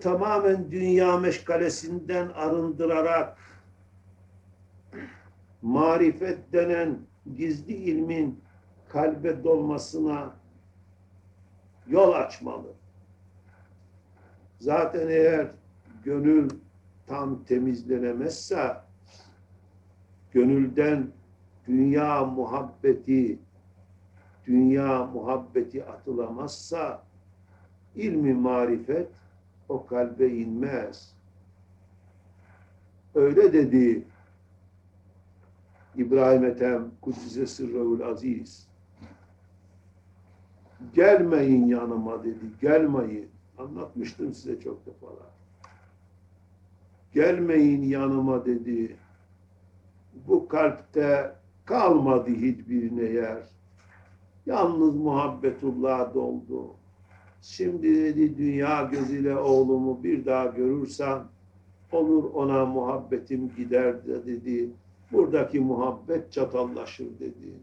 tamamen dünya meşgalesinden arındırarak marifet denen gizli ilmin kalbe dolmasına yol açmalı. Zaten eğer gönül tam temizlenemezse gönülden dünya muhabbeti dünya muhabbeti atılamazsa ilmi marifet o kalbe inmez. Öyle dedi İbrahim Ethem Kudüs'e sırrahul aziz. Gelmeyin yanıma dedi. Gelmeyin. Anlatmıştım size çok defalar. Gelmeyin yanıma dedi. Bu kalpte kalmadı hiçbirine yer. Yalnız muhabbetullah doldu. Şimdi dedi dünya gözüyle oğlumu bir daha görürsem olur ona muhabbetim gider de dedi. Buradaki muhabbet çatallaşır dedi.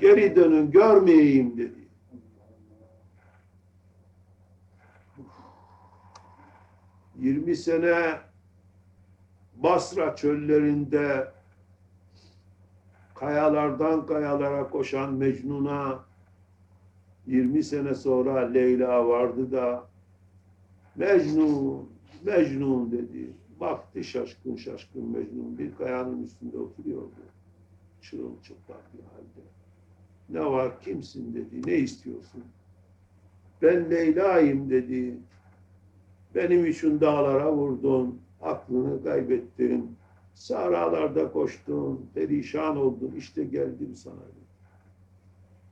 Geri dönün görmeyeyim dedi. Yirmi sene Basra çöllerinde kayalardan kayalara koşan Mecnun'a 20 sene sonra Leyla vardı da Mecnun, Mecnun dedi. Baktı şaşkın şaşkın Mecnun bir kayanın üstünde oturuyordu. Çırılçıplak bir halde. Ne var kimsin dedi. Ne istiyorsun? Ben Leyla'yım dedi. Benim için dağlara vurdun. Aklını kaybettin. Sahralarda koştun. Perişan oldun. İşte geldim sana dedi.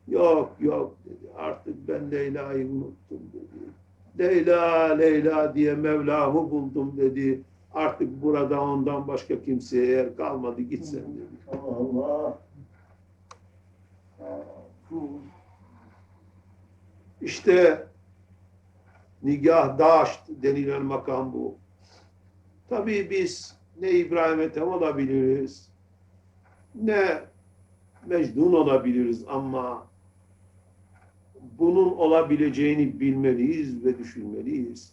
Yok yok dedi. Artık ben Leyla'yı unuttum dedi. Leyla Leyla diye Mevlamı buldum dedi. Artık burada ondan başka kimseye yer kalmadı gitsen dedi. Allah. İşte nigah daşt denilen makam bu. Tabii biz ne İbrahim Ethem olabiliriz, ne Mecnun olabiliriz ama bunun olabileceğini bilmeliyiz ve düşünmeliyiz.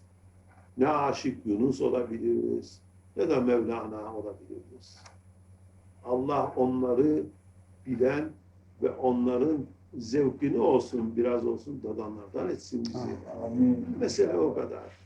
Ne Aşık Yunus olabiliriz, ne de Mevlana olabiliriz. Allah onları bilen ve onların zevkini olsun, biraz olsun dadanlardan etsin bizi. Amin. Mesele o kadar.